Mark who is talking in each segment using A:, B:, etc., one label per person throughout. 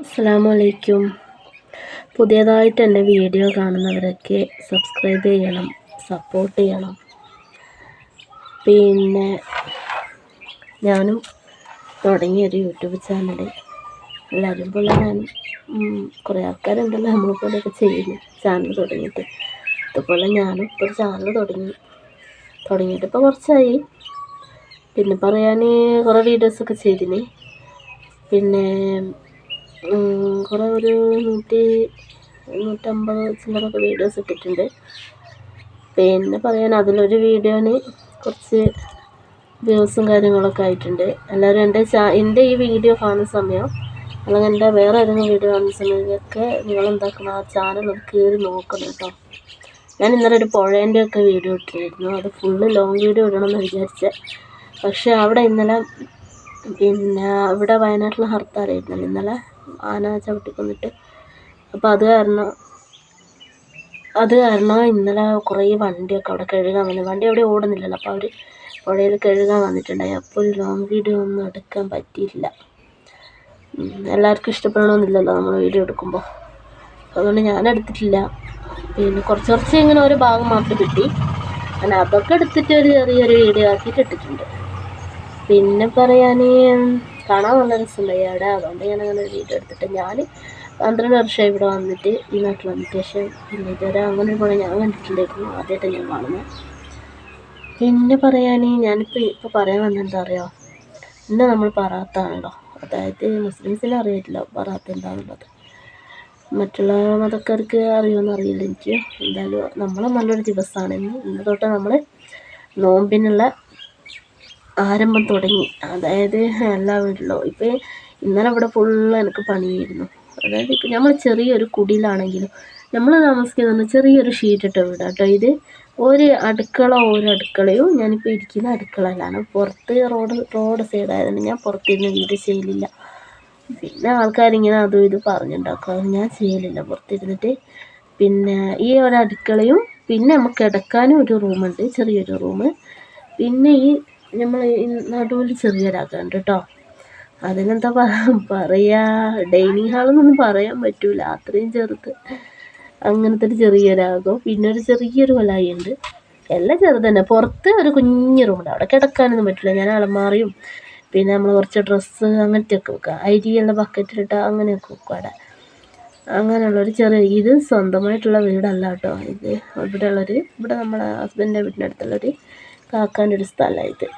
A: അസ്സാമലൈക്കും പുതിയതായിട്ട് എന്റെ വീഡിയോ കാണുന്നവരൊക്കെ സബ്സ്ക്രൈബ് ചെയ്യണം സപ്പോർട്ട് ചെയ്യണം. പിന്നെ ഞാനും തുടങ്ങിയൊരു യൂട്യൂബ് ചാനൽ എല്ലാവരും പോലെ ഞാൻ കുറേ ആൾക്കാരുണ്ടല്ലോ നമ്മളെ പോലെയൊക്കെ ചെയ്യുന്നു ചാനൽ തുടങ്ങിയിട്ട്. അതുപോലെ ഞാനും ഇപ്പോൾ ഒരു ചാനൽ തുടങ്ങി തുടങ്ങിയിട്ട് ഇപ്പോൾ കുറച്ചായി. പിന്നെ പറയാൻ കുറേ വീഡിയോസൊക്കെ ചെയ്തിന്. പിന്നെ കുറേ ഒരു നൂറ്റി നൂറ്റമ്പത് ചില്ലറൊക്കെ വീഡിയോസ് ഇട്ടിട്ടുണ്ട്. പിന്നെ പറയാൻ അതിലൊരു വീഡിയോന് കുറച്ച് വ്യൂസും കാര്യങ്ങളൊക്കെ ആയിട്ടുണ്ട്. എല്ലാവരും എന്റെ ചാ എന്റെ ഈ വീഡിയോ കാണുന്ന സമയം അല്ലെങ്കിൽ എന്റെ വേറെ ഏതെങ്കിലും വീഡിയോ കാണുന്ന സമയത്തൊക്കെ നിങ്ങൾ എന്താക്കണം? ആ ചാനൽ ഒന്ന് കയറി നോക്കണം കേട്ടോ. ഞാൻ ഇന്നലെ ഒരു പുഴേന്റെ ഒക്കെ വീഡിയോ ഇട്ടിരുന്നു. അത് ഫുള്ള് ലോങ് വീഡിയോ ഇടണമെന്ന് വിചാരിച്ച. പക്ഷേ അവിടെ ഇന്നലെ പിന്നെ ഇവിടെ വയനാട്ടിൽ ഹർത്താലായിരുന്നു ഇന്നലെ. ആന ചവിട്ടിക്കൊന്നിട്ട് അപ്പോൾ അത് കാരണം അത് കാരണം ഇന്നലെ കുറേ വണ്ടിയൊക്കെ അവിടെ കഴുകാൻ വന്നു. വണ്ടി അവിടെ ഓടുന്നില്ലല്ലോ അപ്പോൾ അവർ പുഴയിൽ കഴുകാൻ വന്നിട്ടുണ്ടായി. അപ്പോൾ ഒരു ലോങ് വീഡിയോ ഒന്നും എടുക്കാൻ പറ്റിയില്ല. എല്ലാവർക്കും ഇഷ്ടപ്പെടണമെന്നില്ലല്ലോ നമ്മൾ വീഡിയോ എടുക്കുമ്പോൾ അതുകൊണ്ട് ഞാൻ എടുത്തിട്ടില്ല. പിന്നെ കുറച്ച് കുറച്ച് ഇങ്ങനെ ഒരു ഭാഗം മാത്രം കിട്ടി. അങ്ങനെ അതൊക്കെ എടുത്തിട്ട് ഒരു ചെറിയൊരു വീഡിയോ ആക്കിയിട്ട് ഇട്ടിട്ടുണ്ട് പിന്നെ പറയാൻ കാണാൻ നല്ല രസമുണ്ടായി അവിടെ അതുകൊണ്ട് ഞാൻ അങ്ങനെ ഒരു വീഡിയോ എടുത്തിട്ട് ഞാൻ പന്ത്രണ്ട് വർഷം ഇവിടെ വന്നിട്ട് ഈ നാട്ടിൽ വന്നിട്ട്. പക്ഷേ പിന്നെ ഇതുവരെ അങ്ങനെ പോലെ ഞാൻ കണ്ടിട്ടുണ്ടായിരുന്നു ആദ്യമായിട്ട് ഞാൻ കാണുന്നത് പിന്നെ പറയാൻ ഞാനിപ്പോൾ ഇപ്പോൾ പറയാൻ വന്നെന്താ അറിയോ? ഇന്ന് നമ്മൾ പറാത്താണല്ലോ അതായത് മുസ്ലിംസിനെ അറിയില്ല പറാത്ത എന്താണെന്നുള്ളത് മറ്റുള്ള മതക്കാർക്ക് അറിയുമെന്ന് അറിയില്ല എനിക്ക്. എന്തായാലും നമ്മളെ നല്ലൊരു ദിവസമാണ് ഇന്ന് ഇന്ന് തൊട്ട് നമ്മൾ നോമ്പിനുള്ള ആരംഭം തുടങ്ങി. അതായത് എല്ലാ വീട്ടിലും. ഇപ്പം ഇന്നലെ ഇവിടെ ഫുള്ള് എനിക്ക് പണിയായിരുന്നു. അതായത് ഇപ്പം നമ്മൾ ചെറിയൊരു കുടിലാണെങ്കിലും നമ്മൾ താമസിക്കുന്ന ചെറിയൊരു ഷീറ്റിട്ട വീടാണ് കേട്ടോ ഇത്. ഒരു അടുക്കള ഒരു അടുക്കളയും ഞാനിപ്പോൾ ഇരിക്കുന്ന അടുക്കളയിലാണ്. പുറത്ത് റോഡ് റോഡ് സൈഡ് ആയതുകൊണ്ട് ഞാൻ പുറത്തിരുന്ന് വീട് ചെയ്യലില്ല. പിന്നെ ആൾക്കാരിങ്ങനെ അതും ഇത് പറഞ്ഞുണ്ടാക്കും. അത് ഞാൻ ചെയ്യലില്ല പുറത്തിരുന്നിട്ട്. പിന്നെ ഈ ഒരു അടുക്കളയും പിന്നെ നമുക്ക് കിടക്കാനും ഒരു റൂമുണ്ട് ചെറിയൊരു റൂം പിന്നെ ഈ നമ്മൾ നടുവിൽ ചെറിയൊരാക്കുണ്ട് കേട്ടോ അതിനെന്താ പറയാ ഡൈനിങ് ഹാളെന്നൊന്നും പറയാൻ പറ്റൂല. അത്രയും ചെറുത്. അങ്ങനത്തെ ഒരു ചെറിയൊരാകും പിന്നെ ഒരു ചെറിയൊരു കൊലായി ഉണ്ട് എല്ലാം ചെറുത് തന്നെ. പുറത്ത് ഒരു കുഞ്ഞു റൂമുണ്ട് അവിടെ കിടക്കാനൊന്നും പറ്റില്ല ഞാൻ അലമാറിയും പിന്നെ നമ്മൾ കുറച്ച് ഡ്രസ്സ് അങ്ങനത്തെ ഒക്കെ വെക്കുക അരിയുള്ള ബക്കറ്റിലിട്ട് അങ്ങനെയൊക്കെ വെക്കും അവിടെ. അങ്ങനെയുള്ളൊരു ചെറിയ ഇത് സ്വന്തമായിട്ടുള്ള വീടല്ല കേട്ടോ ഇത് ഇവിടെ ഉള്ളൊരു ഇവിടെ നമ്മളെ ഹസ്ബൻഡിന്റെ വീടിന്റെ അടുത്തുള്ളൊരു കാക്കാന്റെ ഒരു സ്ഥലമാണ്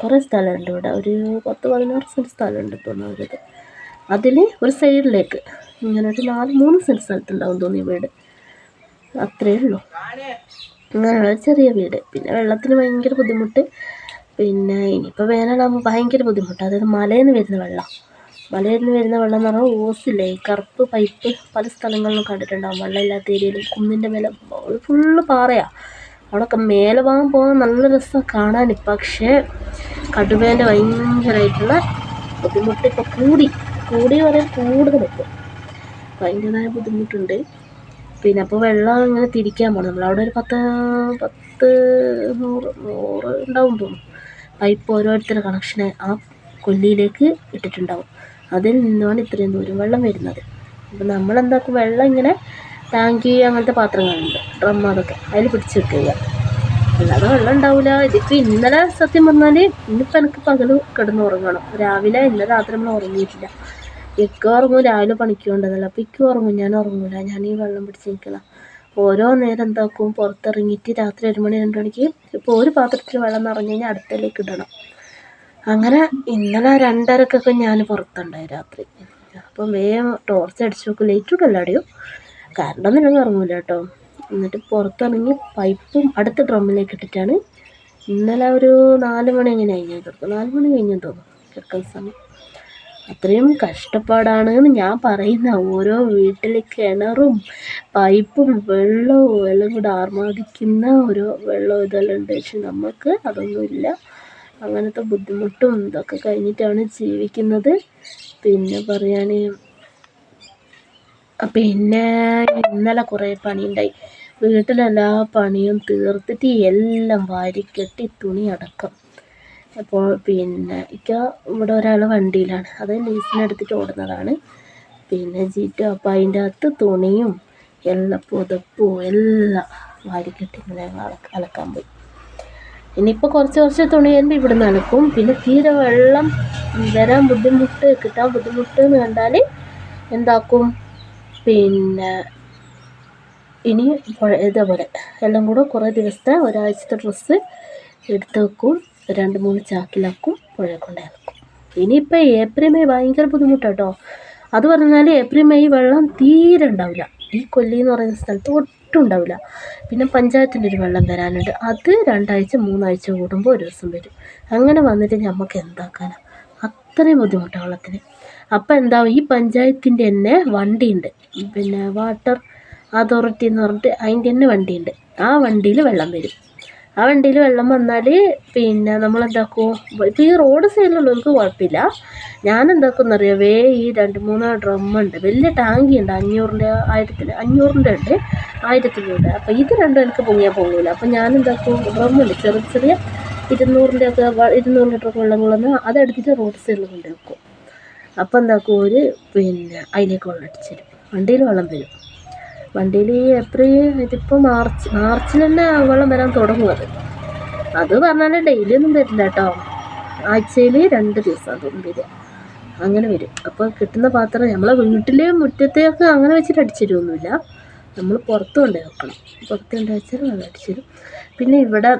A: കുറേ സ്ഥലമുണ്ട് ഇവിടെ. ഒരു പത്ത് പതിനാറ് സെന്റ് സ്ഥലമുണ്ട് തോന്നുന്നത് അതിൽ ഒരു സൈഡിലേക്ക് ഇങ്ങനെ ഒരു നാല് മൂന്ന് സെന്റ് സ്ഥലത്തുണ്ടാവും തോന്നി വീട്. അത്രയേ ഉള്ളൂ. അങ്ങനെയുള്ള ചെറിയ വീട്. പിന്നെ വെള്ളത്തിന് ഭയങ്കര ബുദ്ധിമുട്ട്. പിന്നെ ഇനിയിപ്പോൾ വേനലാകുമ്പോൾ ഭയങ്കര ബുദ്ധിമുട്ട്. അതായത് മലയിൽ നിന്ന് വരുന്ന വെള്ളം. മലയിൽ നിന്ന് വരുന്ന വെള്ളം എന്ന് പറഞ്ഞാൽ ഓസില്ലേ? കറുപ്പ് പൈപ്പ് പല സ്ഥലങ്ങളിലും കണ്ടിട്ടുണ്ടാകും വെള്ളമില്ലാത്ത ഏരിയയിലും കുന്നിന്റെ മേലെ. ഫുള്ള് പാറയാണ് അവിടെയൊക്കെ മേലെ ഭാഗം പോകാൻ നല്ല രസം കാണാൻ പക്ഷേ കടുവേന്റെ ഭയങ്കരമായിട്ടുള്ള ബുദ്ധിമുട്ട് ഇപ്പോൾ കൂടി. കൂടി പറയാൻ കൂടുതൽ ഇപ്പോൾ ഭയങ്കരമായ ബുദ്ധിമുട്ടുണ്ട്. പിന്നെ അപ്പോൾ വെള്ളം ഇങ്ങനെ തിരിക്കാൻ പോകണം നമ്മളവിടെ ഒരു പത്ത് പത്ത് നൂറ് നൂറ് ഉണ്ടാവും തോന്നും പൈപ്പ് ഓരോരുത്തരുടെ കണക്ഷനെ ആ കൊല്ലിയിലേക്ക് ഇട്ടിട്ടുണ്ടാവും. അതിൽ നിന്നാണ് ഇത്രയും ദൂരം വെള്ളം വരുന്നത്. അപ്പോൾ നമ്മളെന്താക്കും വെള്ളം ഇങ്ങനെ ടാങ്കി അങ്ങനത്തെ പാത്രങ്ങളുണ്ട്. ഡ്രം അതൊക്കെ. അതിൽ പിടിച്ച് വെക്കുക. അല്ലാതെ വെള്ളം ഉണ്ടാവില്ല ഇതിപ്പോൾ ഇന്നലെ സത്യം പറഞ്ഞാൽ ഇന്നിപ്പോൾ എനിക്ക് പകൽ കിടന്ന് ഉറങ്ങണം. രാവിലെ ഇന്നലെ രാത്രി നമ്മൾ ഉറങ്ങിയിട്ടില്ല. ഇക്ക ഉറങ്ങും. രാവിലെ പണിക്ക് കൊണ്ടതല്ല അപ്പോൾ ഇക്ക ഉറങ്ങും. ഞാൻ ഉറങ്ങൂല. ഞാൻ ഈ വെള്ളം പിടിച്ച് നിൽക്കണം ഓരോ നേരം എന്താക്കും? പുറത്തിറങ്ങിയിട്ട് രാത്രി ഒരു മണി രണ്ട് മണിക്ക് ഇപ്പോൾ ഒരു പാത്രത്തിൽ വെള്ളം നിറഞ്ഞു കഴിഞ്ഞാൽ അടുത്തലേക്ക് ഇടണം. അങ്ങനെ ഇന്നലെ രണ്ടരക്കൊക്കെ ഞാൻ പുറത്തുണ്ടായി രാത്രി. അപ്പം വേഗം ടോർച്ച് അടിച്ചു നോക്കും ലൈറ്റ് ഇടല്ല അടിയും കറണ്ട് ഒന്നും ഇറങ്ങൂല കേട്ടോ. എന്നിട്ട് പുറത്തിറങ്ങി പൈപ്പും അടുത്ത ഡ്രമ്മിലേക്ക് ഇട്ടിട്ടാണ് ഇന്നലെ ഒരു നാല് മണി എങ്ങനെ കഴിഞ്ഞു കിടക്കും നാല് മണി കഴിഞ്ഞു തോന്നുന്നു. കിടക്കുന്ന സമയം. അത്രയും കഷ്ടപ്പാടാണ് എന്ന് ഞാൻ പറയുന്ന ഓരോ വീട്ടിലെ കിണറും പൈപ്പും വെള്ളവും എല്ലാം കൂടെ ആർമാദിക്കുന്ന ഓരോ വെള്ളവും ഇതെല്ലാം ഉണ്ട്. പക്ഷെ നമുക്ക് അതൊന്നുമില്ല അങ്ങനത്തെ ബുദ്ധിമുട്ടും ഇതൊക്കെ കഴിഞ്ഞിട്ടാണ് ജീവിക്കുന്നത്. പിന്നെ പറയാൻ പിന്നെ ഇന്നലെ കുറേ പണിയുണ്ടായി. വീട്ടിലെല്ലാ പണിയും തീർത്തിട്ട് എല്ലാം വാരിക്കെട്ടി തുണി അടക്കം. അപ്പോൾ പിന്നെ ഇക്ക ഇവിടെ ഒരാൾ വണ്ടിയിലാണ്. അത് ലീസിനെടുത്തിട്ട് ഓടുന്നതാണ്. പിന്നെ ജീറ്റോ അപ്പം അതിന്റെ അകത്ത് തുണിയും എല്ലാം പുതപ്പും എല്ലാം വാരിക്കെട്ടി ഇങ്ങനെ അലക്കാൻ പോയി. ഇനിയിപ്പോൾ കുറച്ച് കുറച്ച് തുണി വരുമ്പോൾ ഇവിടെ നിന്ന് അലക്കും. പിന്നെ തീരെ വെള്ളം വരാൻ ബുദ്ധിമുട്ട് കിട്ടാൻ ബുദ്ധിമുട്ട് എന്ന് കണ്ടാൽ എന്താക്കും? പിന്നെ ഇനി ഇതേപോലെ എല്ലാം കൂടെ കുറേ ദിവസത്തെ ഒരാഴ്ചത്തെ ഡ്രസ്സ് എടുത്ത് വെക്കും. രണ്ട് മൂന്ന് ചാക്കിലാക്കും പുഴ കൊണ്ടിറക്കും ഇനിയിപ്പോൾ ഏപ്രിൽ മെയ് ഭയങ്കര ബുദ്ധിമുട്ടാട്ടോ. അത് പറഞ്ഞാൽ ഏപ്രിൽ മെയ് വെള്ളം തീരെ ഉണ്ടാവില്ല. ഈ കൊല്ലി എന്ന് പറയുന്ന സ്ഥലത്ത് ഒട്ടും ഉണ്ടാവില്ല. പിന്നെ പഞ്ചായത്തിന്റെ ഒരു വെള്ളം വരാനുണ്ട്. അത് രണ്ടാഴ്ച മൂന്നാഴ്ച കൂടുമ്പോൾ ഒരു ദിവസം വരും. അങ്ങനെ വന്നിട്ട് നമുക്ക് എന്താക്കാനാണ് അത്രയും ബുദ്ധിമുട്ടാണ് വെള്ളത്തിന്. അപ്പം എന്താ ഈ പഞ്ചായത്തിന്റെ തന്നെ വണ്ടിയുണ്ട്. പിന്നെ വാട്ടർ അതോറിറ്റി എന്ന് പറഞ്ഞിട്ട് അതിന്റെ തന്നെ വണ്ടിയുണ്ട്. ആ വണ്ടിയിൽ വെള്ളം വരും. ആ വണ്ടിയിൽ വെള്ളം വന്നാൽ പിന്നെ നമ്മൾ എന്താക്കും ഇപ്പോൾ ഈ റോഡ് സൈഡിലുള്ളവർക്ക് കുഴപ്പമില്ല. ഞാൻ എന്താക്കും അറിയോ വേ ഈ രണ്ട് മൂന്ന് ഡ്രമ്മുണ്ട്. വലിയ ടാങ്കി ഉണ്ട്. അഞ്ഞൂറിന്റെ ആയിരത്തിൽ അഞ്ഞൂറിന്റെ ഉണ്ട്. ആയിരത്തിന്റെ ഉണ്ട്. അപ്പോൾ ഇത് രണ്ടും എനിക്ക് പൊങ്ങിയാൽ പൊങ്ങില്ല അപ്പോൾ ഞാൻ എന്താക്കും ഡ്രമ്മുണ്ട്. ചെറിയ ചെറിയ ഇരുന്നൂറിന്റെ ഒക്കെ ഇരുന്നൂറ് ലിറ്റർ വെള്ളം കൊള്ളുന്ന അതെടുത്തിട്ട് റോഡ് സൈഡിൽ കൊണ്ട് അപ്പോൾ എന്താക്കും ഒരു പിന്നെ അതിലേക്ക് വെള്ളം അടിച്ച് തരും വണ്ടിയിൽ വെള്ളം വരും. വണ്ടിയിൽ ഏപ്രിൽ ഇതിപ്പോൾ മാർച്ച് മാർച്ചിൽ തന്നെ വെള്ളം വരാൻ തുടങ്ങും അത് അത് പറഞ്ഞാൽ ഡെയിലി ഒന്നും വരില്ല കേട്ടോ ആഴ്ചയിൽ രണ്ട് ദിവസം അതൊന്നും വരിക അങ്ങനെ വരും. അപ്പോൾ കിട്ടുന്ന പാത്രം നമ്മളെ വീട്ടിൽ മുറ്റത്തേക്ക് അങ്ങനെ വെച്ചിട്ട് അടിച്ചു തരുമൊന്നുമില്ല നമ്മൾ പുറത്ത് കൊണ്ട് വെക്കണം. പുറത്ത് കൊണ്ട് വെച്ചാൽ വെള്ളം അടിച്ചു തരും പിന്നെ ഇവിടെ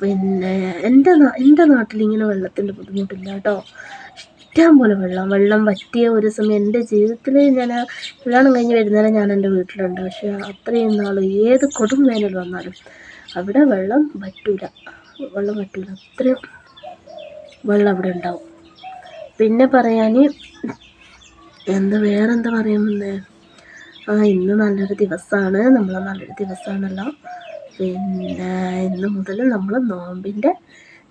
A: പിന്നെ എന്റെ എന്റെ നാട്ടിൽ ഇങ്ങനെ വെള്ളത്തിന്റെ ബുദ്ധിമുട്ടില്ല കേട്ടോ ഇഷ്ടം പോലെ വെള്ളം വെള്ളം വറ്റിയ ഒരു സമയം എന്റെ ജീവിതത്തിൽ ഞാൻ കല്യാണം കഴിഞ്ഞ് വരുന്നേരം ഞാൻ എന്റെ വീട്ടിലുണ്ട്. പക്ഷേ അത്രയും നാൾ ഏത് കൊടും വേനൽ വന്നാലും അവിടെ വെള്ളം വറ്റൂല. വെള്ളം വറ്റൂല. അത്രയും വെള്ളം അവിടെ ഉണ്ടാവും. പിന്നെ പറയാൻ എന്താ വേറെന്താ പറയുന്നത് ആ ഇന്ന് നല്ലൊരു ദിവസമാണ് നമ്മൾ നല്ലൊരു ദിവസമാണല്ലോ പിന്നെ ഇന്ന് മുതൽ നമ്മൾ നോമ്പിന്റെ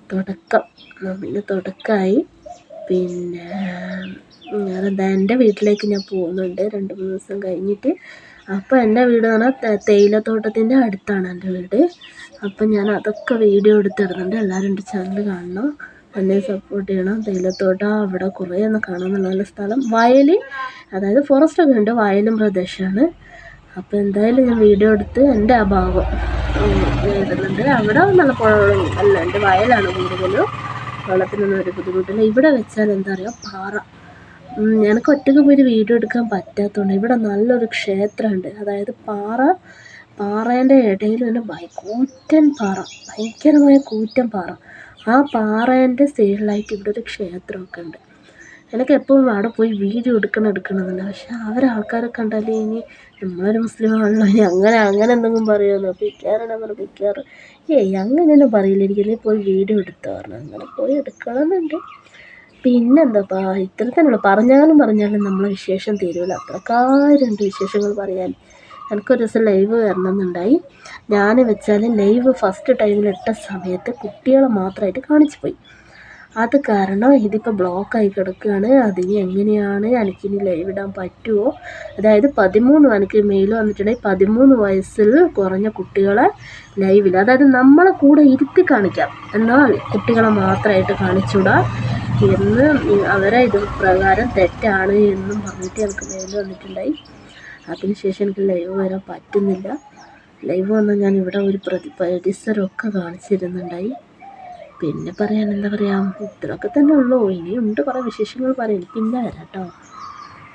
A: തുടക്കം. നോമ്പിന്റെ തുടക്കമായി പിന്നെ എന്റെ വീട്ടിലേക്ക് ഞാൻ പോകുന്നുണ്ട്. രണ്ട് മൂന്ന് ദിവസം കഴിഞ്ഞിട്ട്. അപ്പോൾ എന്റെ വീട് എന്ന് പറഞ്ഞാൽ തേയിലത്തോട്ടത്തിന്റെ അടുത്താണ് എന്റെ വീട്. അപ്പം ഞാൻ അതൊക്കെ വീഡിയോ എടുത്തിടുന്നുണ്ട്. എല്ലാവരും എന്റെ ചാനൽ കാണണം. എന്നെ സപ്പോർട്ട് ചെയ്യണം. തേയിലത്തോട്ടം അവിടെ കുറേ ഒന്ന് കാണാൻ നല്ല സ്ഥലം. വയൽ അതായത് ഫോറസ്റ്റ് ഒക്കെ ഉണ്ട്. വയലും പ്രദേശമാണ്. അപ്പോൾ എന്തായാലും ഞാൻ വീഡിയോ എടുത്ത് എന്റെ ആ ഭാഗം ഇടുന്നുണ്ട്. അവിടെ നല്ല പുഴകളും അല്ല എന്റെ വയലാണ് കൂടുതലും. വെള്ളത്തിനൊന്നും ഒരു ബുദ്ധിമുട്ടില്ല ഇവിടെ വെച്ചാൽ എന്താ പറയുക? പാറ. എനിക്ക് ഒറ്റയ്ക്ക് പോയിട്ട് വീഡിയോ എടുക്കാൻ പറ്റാത്തതുകൊണ്ട് ഇവിടെ നല്ലൊരു ക്ഷേത്രമുണ്ട്. അതായത് പാറ പാറേന്റെ ഇടയിൽ ഭയ കൂറ്റൻ പാറ. ഭയങ്കരമായ കൂറ്റൻ പാറ. ആ പാറേന്റെ സൈഡിലായിട്ട് ഇവിടെ ഒരു ക്ഷേത്രമൊക്കെ ഉണ്ട്. എനിക്ക് എപ്പോഴും അവിടെ പോയി വീഡിയോ എടുക്കണം എടുക്കണമെന്നുണ്ട് പക്ഷെ അവരെ ആൾക്കാരെ കണ്ടാൽ ഇനി നമ്മളൊരു മുസ്ലിം ആണല്ലോ ഇനി അങ്ങനെ അങ്ങനെ എന്തെങ്കിലും പറയുമല്ലോ. പിക്കാറുണ്ട് പറഞ്ഞു പിക്കാറ് ഏയ് അങ്ങനെയൊന്നും പറയില്ല. എനിക്കല്ലേ പോയി വീഡിയോ എടുത്തു പറഞ്ഞു. അങ്ങനെ പോയി എടുക്കണമെന്നുണ്ട്. പിന്നെന്താപ്പാ ഇത്ര തന്നെയുള്ളൂ പറഞ്ഞാലും പറഞ്ഞാലും നമ്മളെ വിശേഷം തീരുമല്ല അത്രക്കാരുണ്ട് വിശേഷങ്ങൾ പറയാൻ. എനിക്കൊരു ദിവസം ലൈവ് വരണമെന്നുണ്ടായി. ഞാൻ വെച്ചാൽ ലൈവ് ഫസ്റ്റ് ടൈമിൽ ഇട്ട സമയത്ത് കുട്ടികളെ മാത്രമായിട്ട് കാണിച്ചു പോയി. അത് കാരണം ഇതിപ്പോൾ ബ്ലോക്കായി കിടക്കുകയാണ്. അതിനി എങ്ങനെയാണ് എനിക്കിനി ലൈവ് ഇടാൻ പറ്റുമോ അതായത് പതിമൂന്ന് എനിക്ക് മെയിൽ വന്നിട്ടുണ്ടെങ്കിൽ പതിമൂന്ന് വയസ്സിൽ കുറഞ്ഞ കുട്ടികളെ ലൈവിൽ അതായത് നമ്മളെ കൂടെ ഇരുത്തി കാണിക്കാം. എന്നാൽ കുട്ടികളെ മാത്രമായിട്ട് കാണിച്ചുവിടാം എന്ന് അവരെ ഇത് പ്രകാരം തെറ്റാണ് എന്നും പറഞ്ഞിട്ട് എനിക്ക് മെയിൽ വന്നിട്ടുണ്ടായി. അതിനുശേഷം എനിക്ക് ലൈവ് വരാൻ പറ്റുന്നില്ല. ലൈവ് വന്നാൽ ഞാൻ ഇവിടെ ഒരു പ്രതി പരിസരമൊക്കെ കാണിച്ചിരുന്നുണ്ടായി. പിന്നെ പറയാൻ എന്താ പറയുക ഇത്രയൊക്കെ തന്നെ ഉള്ളൂ. ഇനിയുണ്ട് കുറേ വിശേഷങ്ങൾ പറയാൻ. പിന്നെ വരാം കേട്ടോ